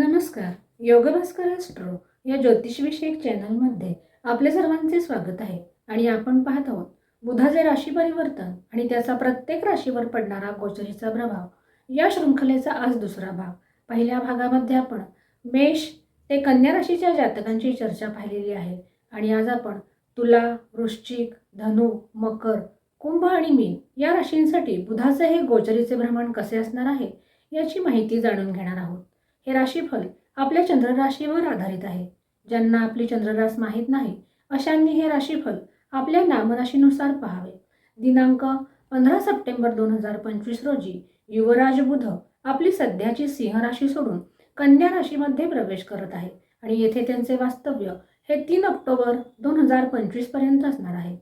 नमस्कार योगभास्कर अस्ट्रो या ज्योतिषविषयक चॅनलमध्ये आपले सर्वांचे स्वागत आहे आणि आपण पाहत आहोत बुधाचे राशी परिवर्तन आणि त्याचा प्रत्येक राशीवर पडणारा गोचरीचा प्रभाव. या शृंखलेचा आज दुसरा भाग. पहिल्या भागामध्ये आपण मेष ते कन्या राशीच्या जातकांची चर्चा पाहिलेली आहे आणि आज आपण तुला वृश्चिक धनु मकर कुंभ आणि मीन या राशींसाठी बुधाचे हे गोचरीचे भ्रमण कसे असणार आहे याची माहिती जाणून घेणार आहोत. हे राशीफल आपल्या चंद्रराशीवर आधारित आहे. ज्यांना आपली चंद्ररास माहीत नाही अशांनी हे राशीफल आपल्या नामराशीनुसार पहावे. दिनांक पंधरा सप्टेंबर दोन हजार पंचवीस रोजी युवराज बुध आपली सध्याची सिंह राशी सोडून कन्या राशीमध्ये प्रवेश करत आहे आणि येथे त्यांचे वास्तव्य हे तीन ऑक्टोबर दोन हजार पंचवीसपर्यंत असणार आहे.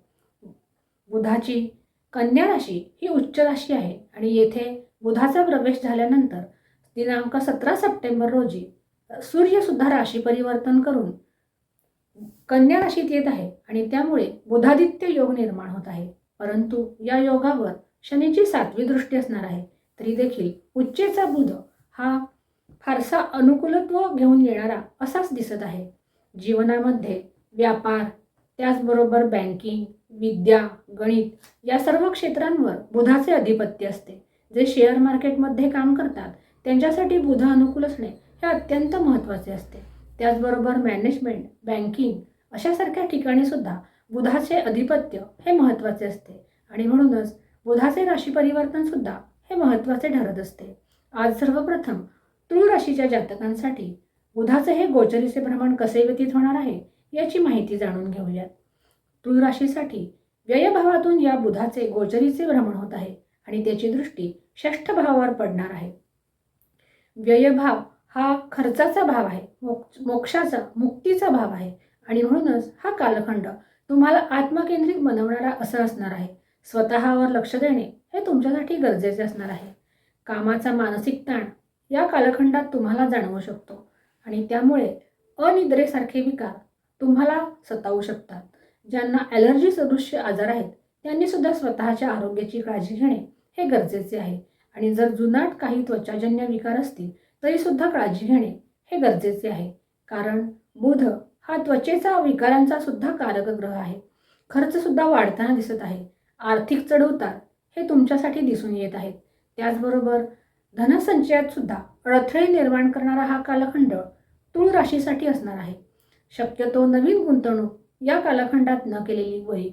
बुधाची कन्या राशी ही उच्च राशी आहे आणि येथे बुधाचा प्रवेश झाल्यानंतर दिनांक सतरा सप्टेंबर रोजी सूर्यसुद्धा राशी परिवर्तन करून कन्या राशीत येत आहे आणि त्यामुळे बुधादित्य योग निर्माण होत आहे. परंतु या योगावर शनीची सातवी दृष्टी असणार आहे तरी देखील उच्चेचा बुध हा फारसा अनुकूलत्व घेऊन येणारा असाच दिसत आहे. जीवनामध्ये व्यापार त्याचबरोबर बँकिंग विद्या गणित या सर्व क्षेत्रांवर बुधाचे अधिपत्य असते. जे शेअर मार्केटमध्ये काम करतात त्यांच्यासाठी बुध अनुकूल असणे हे अत्यंत महत्त्वाचे असते. त्याचबरोबर मॅनेजमेंट बँकिंग अशासारख्या ठिकाणी सुद्धा बुधाचे अधिपत्य हे महत्त्वाचे असते. आणि म्हणूनच बुधाचे राशी परिवर्तन सुद्धा हे महत्त्वाचे ठरत असते. आज सर्वप्रथम तुळ राशीच्या जातकांसाठी बुधाचे हे गोचरीचे भ्रमण कसे व्यतीत होणार आहे याची माहिती जाणून घेऊयात. तुळ राशीसाठी व्ययभावातून या बुधाचे गोचरीचे भ्रमण होत आहे आणि त्याची दृष्टी षष्ठ भावावर पडणार आहे. व्ययभाव हा खर्चाचा भाव आहे मोक्ष मोक्षाचा मुक्तीचा भाव आहे. आणि म्हणूनच हा कालखंड तुम्हाला आत्मकेंद्रित बनवणारा असं असणार आहे. स्वतःवर लक्ष देणे हे तुमच्यासाठी गरजेचे असणार आहे. कामाचा मानसिक ताण या कालखंडात तुम्हाला जाणवू शकतो. आणि त्यामुळे अनिद्रेसारखे विकार तुम्हाला सतावू शकतात. ज्यांना ॲलर्जी सदृश्य आजार आहेत त्यांनी सुद्धा स्वतःच्या आरोग्याची काळजी घेणे हे गरजेचे आहे. आणि जर जुनाट काही त्वचाजन्य विकार असतील तरीसुद्धा काळजी घेणे हे गरजेचे आहे. कारण बुध हा त्वचेचा विकारांचा सुद्धा कारक ग्रह आहे. खर्चसुद्धा वाढताना दिसत आहे. आर्थिक चढउतार हे तुमच्यासाठी दिसून येत आहेत. त्याचबरोबर धनसंचयात सुद्धा अडथळे निर्माण करणारा हा कालखंड तुळ राशीसाठी असणार आहे. शक्यतो नवीन गुंतवणूक या कालखंडात न केलेली वही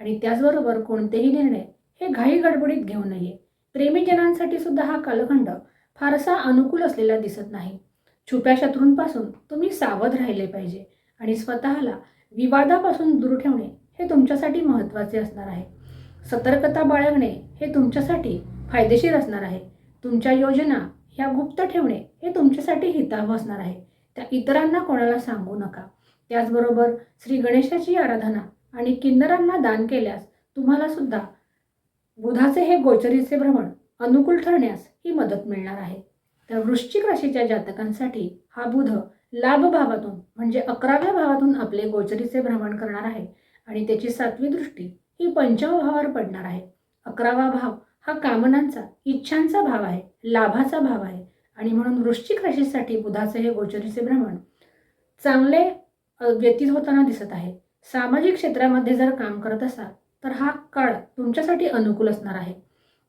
आणि त्याचबरोबर कोणतेही निर्णय हे घाई गडबडीत घेऊ नये. प्रेमीजनांसाठी सुद्धा हा कालखंड फारसा अनुकूल असलेला दिसत नाही. छुप्या शत्रूंपासून तुम्ही सावध राहिले पाहिजे आणि स्वतःला विवादापासून दूर ठेवणे हे तुमच्यासाठी महत्त्वाचे असणार आहे. सतर्कता बाळगणे हे तुमच्यासाठी फायदेशीर असणार आहे. तुमच्या योजना ह्या गुप्त ठेवणे हे तुमच्यासाठी हितावह असणार आहे. त्या इतरांना कोणाला सांगू नका. त्याचबरोबर श्री गणेशाची आराधना आणि किन्नरांना दान केल्यास तुम्हाला सुद्धा बुधाचे हे गोचरीचे भ्रमण अनुकूल ठरण्यास ही मदत मिळणार आहे. तर वृश्चिक राशीच्या जातकांसाठी हा बुध लाभ भावातून म्हणजे अकराव्या भावातून आपले गोचरीचे भ्रमण करणार आहे. आणि त्याची सातवी दृष्टी ही पंचम भावावर पडणार आहे. अकरावा भाव हा कामनांचा इच्छांचा भाव आहे लाभाचा भाव आहे. आणि म्हणून वृश्चिक राशीसाठी बुधाचे हे गोचरीचे भ्रमण चांगले व्यतीत होताना दिसत आहे. सामाजिक क्षेत्रामध्ये जर काम करत असाल तर हा काळ तुमच्यासाठी अनुकूल असणार आहे.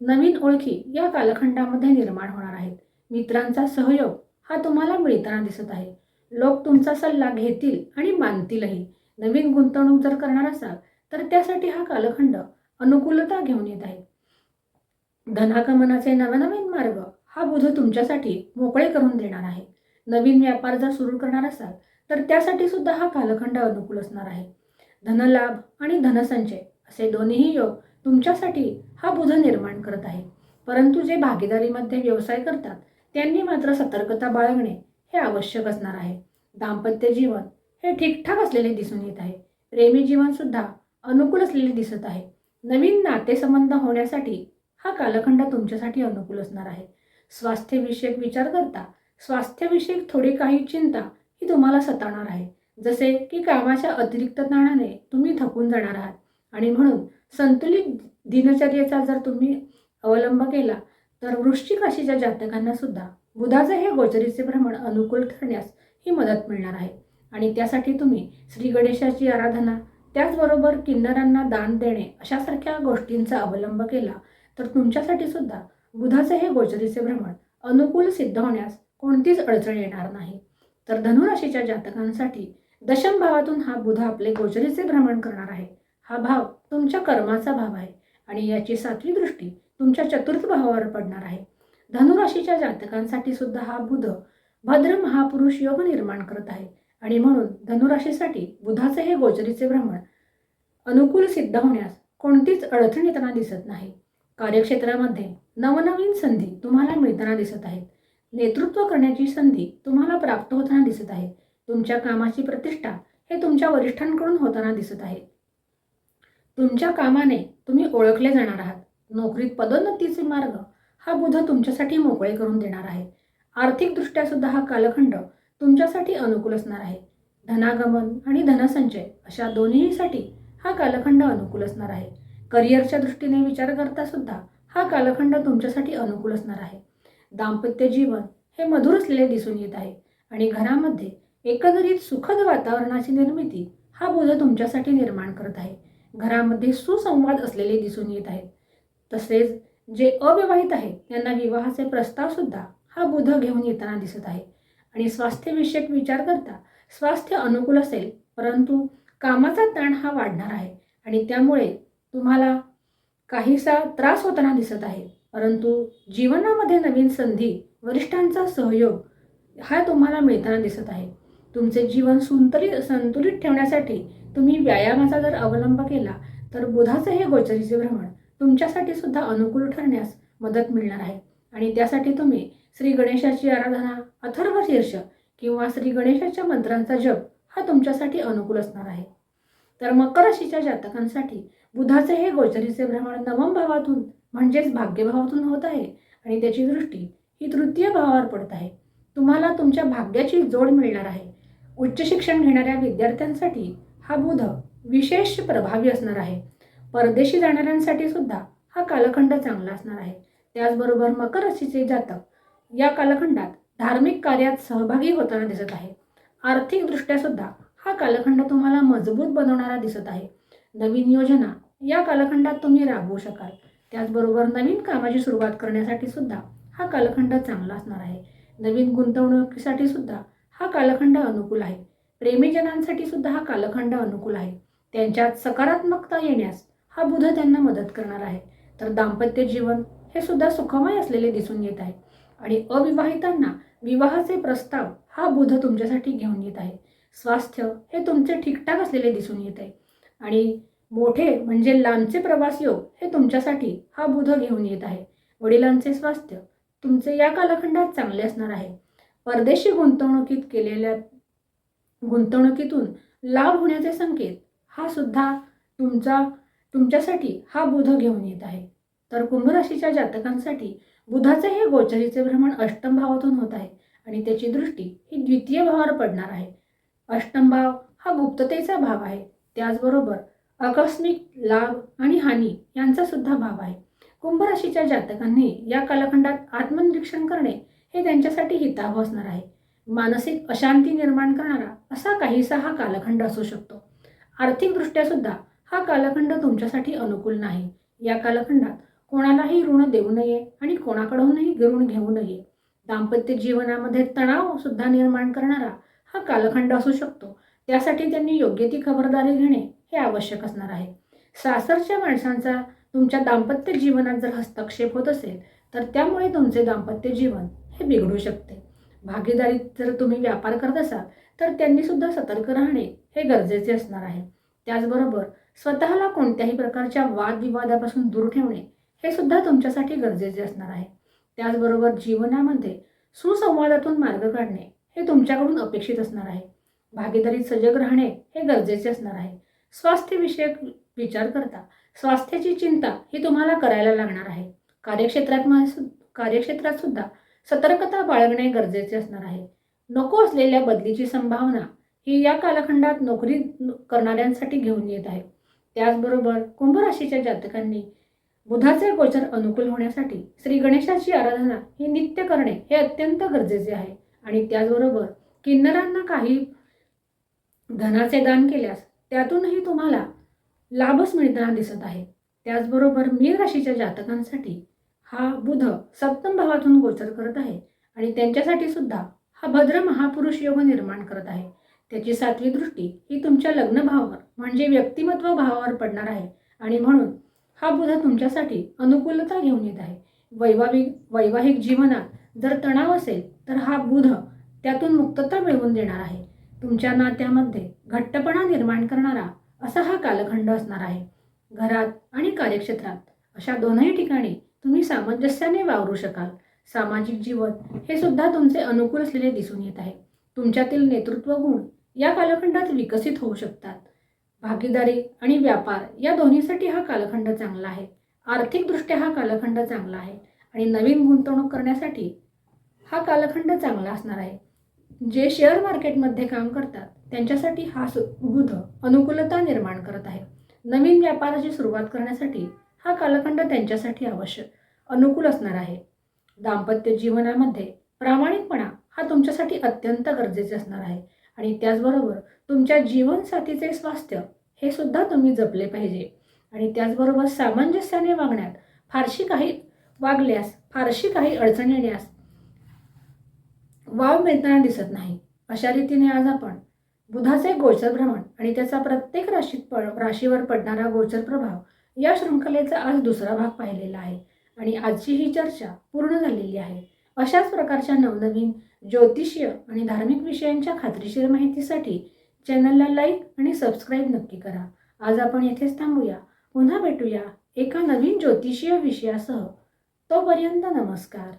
नवीन ओळखी या कालखंडामध्ये निर्माण होणार आहेत. मित्रांचा सहयोग हा तुम्हाला मिळताना दिसत आहे. लोक तुमचा सल्ला घेतील आणि मानतीलही. नवीन गुंतवणूक जर करणार असाल तर त्यासाठी हा कालखंड अनुकूलता घेऊन येत आहे. धनागमनाचे नवनवीन मार्ग हा बुध तुमच्यासाठी मोकळे करून देणार आहे. नवीन व्यापार जर सुरू करणार असाल तर त्यासाठी सुद्धा हा कालखंड अनुकूल असणार आहे. धनलाभ आणि धनसंचय असे दोन्ही योग तुमच्यासाठी हा बुध निर्माण करत आहे. परंतु जे भागीदारीमध्ये व्यवसाय करतात त्यांनी मात्र सतर्कता बाळगणे हे आवश्यक असणार आहे. दाम्पत्य जीवन हे ठीकठाक असलेले दिसून येत आहे. प्रेमी जीवनसुद्धा अनुकूल असलेले दिसत आहे. नवीन नातेसंबंध होण्यासाठी हा कालखंड तुमच्यासाठी अनुकूल असणार आहे. स्वास्थ्यविषयक विचार करता स्वास्थ्यविषयक थोडी काही चिंता ही तुम्हाला सतावणार आहे. जसे की कामाच्या अतिरिक्त ताणाने तुम्ही थकून जाणार आहात. आणि म्हणून संतुलित दिनचर्येचा जर तुम्ही अवलंब केला तर वृश्चिक राशीच्या जातकांना सुद्धा बुधाचे हे गोचरीचे भ्रमण अनुकूल ठरण्यास ही मदत मिळणार आहे. आणि त्यासाठी तुम्ही श्री गणेशाची आराधना त्याचबरोबर किन्नरांना दान देणे अशासारख्या गोष्टींचा अवलंब केला तर तुमच्यासाठी सुद्धा बुधाचे हे गोचरीचे भ्रमण अनुकूल सिद्ध होण्यास कोणतीच अडचण येणार नाही. तर धनुराशीच्या जातकांसाठी दशम भावातून हा बुध आपले गोचरीचे भ्रमण करणार आहे. हा भाव तुमच्या कर्माचा भाव आहे आणि याची सातवी दृष्टी तुमच्या चतुर्थ भावावर पडणार आहे. धनुराशीच्या जातकांसाठी सुद्धा हा बुध भद्र महापुरुष योग निर्माण करत आहे आणि म्हणून धनुराशीसाठी बुधाचे हे गोचरीचे भ्रमण अनुकूल सिद्ध होण्यास कोणतीच अडचण येताना दिसत नाही. कार्यक्षेत्रामध्ये नवनवीन संधी तुम्हाला मिळताना दिसत आहेत. नेतृत्व करण्याची संधी तुम्हाला प्राप्त होताना दिसत आहे. तुमच्या कामाची प्रतिष्ठा हे तुमच्या वरिष्ठांकडून होताना दिसत आहे. तुमच्या कामाने तुम्ही ओळखले जाणार आहात. नोकरीत पदोन्नतीचे मार्ग हा बुध तुमच्यासाठी मोकळे करून देणार आहे. आर्थिकदृष्ट्या सुद्धा हा कालखंड तुमच्यासाठी अनुकूल असणार आहे. धनागमन आणि धनसंचय अशा दोन्हीसाठी हा कालखंड अनुकूल असणार आहे. करिअरच्या दृष्टीने विचार करता सुद्धा हा कालखंड तुमच्यासाठी अनुकूल असणार आहे. दाम्पत्य जीवन हे मधुर असलेले दिसून येत आहे आणि घरामध्ये एकंदरीत सुखद वातावरणाची निर्मिती हा बुध तुमच्यासाठी निर्माण करत आहे. घरामध्ये सुसंवाद असलेले दिसून येत आहेत. तसेच जे अविवाहित आहेत त्यांना विवाहाचे प्रस्ताव सुद्धा हा बुध घेऊन येताना दिसत आहे. आणि स्वास्थ्यविषयक विचार करता स्वास्थ्य अनुकूल असेल परंतु कामाचा ताण हा वाढणार आहे. आणि त्यामुळे तुम्हाला काहीसा त्रास होताना दिसत आहे. परंतु जीवनामध्ये नवीन संधी वरिष्ठांचा सहयोग हा तुम्हाला मिळताना दिसत आहे. तुमचे जीवन सुंतरी संतुलित ठेवण्यासाठी तुम्ही व्यायामाचा जर अवलंब केला तर बुधाचे हे गोचरीचे भ्रमण तुमच्यासाठी सुद्धा अनुकूल ठरण्यास मदत मिळणार आहे. आणि त्यासाठी तुम्ही श्री गणेशाची आराधना अथर्व शीर्ष किंवा श्री गणेशाच्या मंत्रांचा जप हा तुमच्यासाठी अनुकूल असणार आहे. तर मकर राशीच्या जातकांसाठी बुधाचे हे गोचरीचे भ्रमण नवम भावातून म्हणजेच भाग्यभावातून होत आहे आणि त्याची दृष्टी ही तृतीय भावावर पडत आहे. तुम्हाला तुमच्या भाग्याची जोड मिळणार आहे. उच्च शिक्षण घेणाऱ्या विद्यार्थ्यांसाठी हा बुध विशेष प्रभावी असणार आहे. परदेशी जाणाऱ्यांसाठी सुद्धा हा कालखंड चांगला असणार आहे. त्याचबरोबर मकर राशीचे जातक या कालखंडात धार्मिक कार्यात सहभागी होताना दिसत आहे. आर्थिकदृष्ट्या सुद्धा हा कालखंड तुम्हाला मजबूत बनवणारा दिसत आहे. नवीन योजना या कालखंडात तुम्ही राबवू शकाल. त्याचबरोबर नवीन कामाची सुरुवात करण्यासाठी सुद्धा हा कालखंड चांगला असणार आहे. नवीन गुंतवणुकीसाठी सुद्धा हा कालखंड अनुकूल आहे. प्रेमीजनांसाठी सुद्धा हा कालखंड अनुकूल आहे. त्यांच्यात सकारात्मकता येण्यास हा बुध त्यांना मदत करणार आहे. तर दाम्पत्य जीवन हे सुद्धा सुखमय असलेले दिसून येत आहे. आणि अविवाहितांना विवाहाचे प्रस्ताव हा बुध तुमच्यासाठी घेऊन येत आहे. स्वास्थ्य हे तुमचे ठीकठाक असलेले दिसून येत आहे. आणि मोठे म्हणजे लांबचे प्रवास योग हे तुमच्यासाठी हा बुध घेऊन येत आहे. वडिलांचे स्वास्थ्य तुमचे या कालखंडात चांगले असणार आहे. परदेशी गुंतवणुकीत केलेल्या गुंतवणुकीतून लाभ होण्याचे संकेत हा सुद्धा तुमचा तुमच्यासाठी हा बुध घेऊन येत आहे. तर कुंभराशीच्या जातकांसाठी बुधाचे हे गोचरीचे भ्रमण अष्टम भावातून होत आहे आणि त्याची दृष्टी ही द्वितीय भावावर पडणार आहे. अष्टम भाव हा गुप्ततेचा भाव आहे. त्याचबरोबर आकस्मिक लाभ आणि हानी यांचा सुद्धा भाव आहे. कुंभराशीच्या जातकांनी या कालखंडात आत्मनिरीक्षण करणे हे त्यांच्यासाठी हितावह असणार आहे. मानसिक अशांती निर्माण करणारा असा काहीसा हा कालखंड असू शकतो. आर्थिकदृष्ट्या सुद्धा हा कालखंड तुमच्यासाठी अनुकूल नाही. या कालखंडात कोणालाही ऋण देऊ नये आणि कोणाकडूनही ऋण घेऊ नये. दाम्पत्य जीवनामध्ये तणाव सुद्धा निर्माण करणारा हा कालखंड असू शकतो. त्यासाठी त्यांनी योग्य ती खबरदारी घेणे हे आवश्यक असणार आहे. सासरच्या माणसांचा तुमच्या दाम्पत्य जीवनात जर हस्तक्षेप होत असेल तर त्यामुळे तुमचे दाम्पत्य जीवन हे बिघडू शकते. भागीदारीत जर तुम्ही व्यापार करत असाल तर त्यांनी सुद्धा सतर्क राहणे हे गरजेचे असणार आहे. त्याचबरोबर स्वतःला कोणत्याही प्रकारच्या वादविवादापासून दूर ठेवणे हे सुद्धा तुमच्यासाठी गरजेचे असणार आहे. त्याचबरोबर जीवनामध्ये सुसंवादातून मार्ग काढणे हे तुमच्याकडून अपेक्षित असणार आहे. भागीदारीत सजग राहणे हे गरजेचे असणार आहे. स्वास्थ्यविषयक विचार करता स्वास्थ्याची चिंता ही तुम्हाला करायला लागणार आहे. कार्यक्षेत्रात कार्यक्षेत्रात सुद्धा सतर्कता बाळगणे गरजेचे असणार आहे. नको असलेल्या बदलीची संभावना ही या कालखंडात नोकरी करणाऱ्यांसाठी घेऊन येत आहे. त्याचबरोबर कुंभ राशीच्या जातकांनी बुधाचे गोचर अनुकूल होण्यासाठी श्री गणेशाची आराधना ही नित्य करणे हे अत्यंत गरजेचे आहे. आणि त्याचबरोबर किन्नरांना काही धनाचे दान केल्यास त्यातूनही तुम्हाला लाभच मिळताना दिसत आहे. त्याचबरोबर मीन राशीच्या जातकांसाठी हा बुध सप्तम भावातून गोचर करत आहे आणि त्यांच्यासाठी सुद्धा हा भद्र महापुरुष योग निर्माण करत आहे. त्याची सातवी दृष्टी ही तुमच्या लग्न भावावर म्हणजे व्यक्तिमत्व भावावर पडणार आहे आणि म्हणून हा बुध तुमच्यासाठी अनुकूलता घेऊन येत आहे. वैवाहिक वैवाहिक जीवनात जर तणाव असेल तर हा बुध त्यातून मुक्तता मिळवून देणार आहे. तुमच्या नात्यामध्ये घट्टपणा निर्माण करणारा असा हा कालखंड असणार आहे. घरात आणि कार्यक्षेत्रात अशा दोनही ठिकाणी तुम्ही सामंजस्याने वावरू शकाल. सामाजिक जीवन हे सुद्धा तुमचे अनुकूल असलेले दिसून येत आहे. तुमच्यातील नेतृत्व गुण या कालखंडात विकसित होऊ शकतात. भागीदारी आणि व्यापार या दोन्हीसाठी हा कालखंड चांगला आहे. आर्थिकदृष्ट्या हा कालखंड चांगला आहे. आणि नवीन गुंतवणूक करण्यासाठी हा कालखंड चांगला असणार आहे. जे शेअर मार्केटमध्ये काम करतात त्यांच्यासाठी हा सु बुध अनुकूलता निर्माण करत आहे. नवीन व्यापाराची सुरुवात करण्यासाठी हा कालखंड त्यांच्यासाठी आवश्यक अनुकूल असणार आहे. दाम्पत्य जीवनामध्ये प्रामाणिकपणा हा तुमच्यासाठी अत्यंत गरजेचे असणार आहे. आणि त्याचबरोबर तुमच्या जीवनसाथीचे स्वास्थ्य हे सुद्धा तुम्ही जपले पाहिजे. आणि त्याचबरोबर सामंजस्याने वागण्यात फारशी काही वागल्यास फारशी काही अडचण येण्यास वाव मिळताना दिसत नाही. अशा रीतीने आज आपण बुधाचे गोचर भ्रमण आणि त्याचा प्रत्येक राशीत प राशीवर पडणारा गोचर प्रभाव या शृंखलेचा आज दुसरा भाग पाहिलेला आहे. आणि आजची ही चर्चा पूर्ण झालेली आहे. अशाच प्रकारच्या नवनवीन ज्योतिषीय आणि धार्मिक विषयांच्या खात्रीशीर माहितीसाठी चॅनलला लाईक आणि सबस्क्राईब नक्की करा. आज आपण येथेच थांबूया. पुन्हा भेटूया एका नवीन ज्योतिषीय विषयासह. तोपर्यंत नमस्कार.